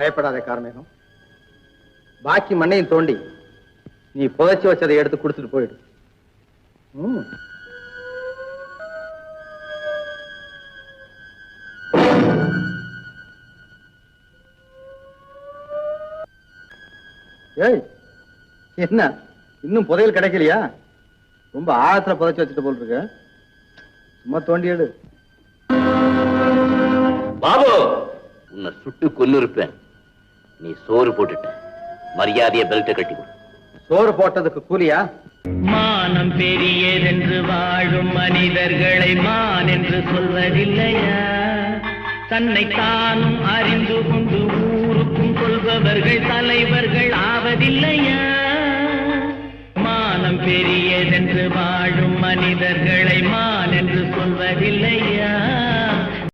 பயப்படாத கார்மேகம் பாக்கி மண்ணையும் தோண்டி நீ புதைச்சு வச்சதை எடுத்து கொடுத்துட்டு போயிடு. ஏய் என்ன? இன்னும் புதையல் கிடைக்கலையா? ரொம்ப ஆழத்துல புதைச்சு வச்சுட்டு போல் இருக்க சும்மா தோண்டி எடு. பாபு உன்னை சுட்டு கொன்னு இருப்பேன் நீ சோறு போட்டுட்ட. மரியாதைய பெல்ட்டை கட்டி கொடு. சோறு போட்டதுக்கு கூலியா? மானம் பெரியதென்று வாழும் மனிதர்களை மான் என்று சொல்வதில்லையா? தன்னை தானும் அறிந்து கொண்டு ஊருக்கும் கொள்பவர்கள் தலைவர்கள் ஆவதில்லையா? மானம் பெரியதென்று வாழும் மனிதர்களை மான் என்று சொல்வதில்லையா?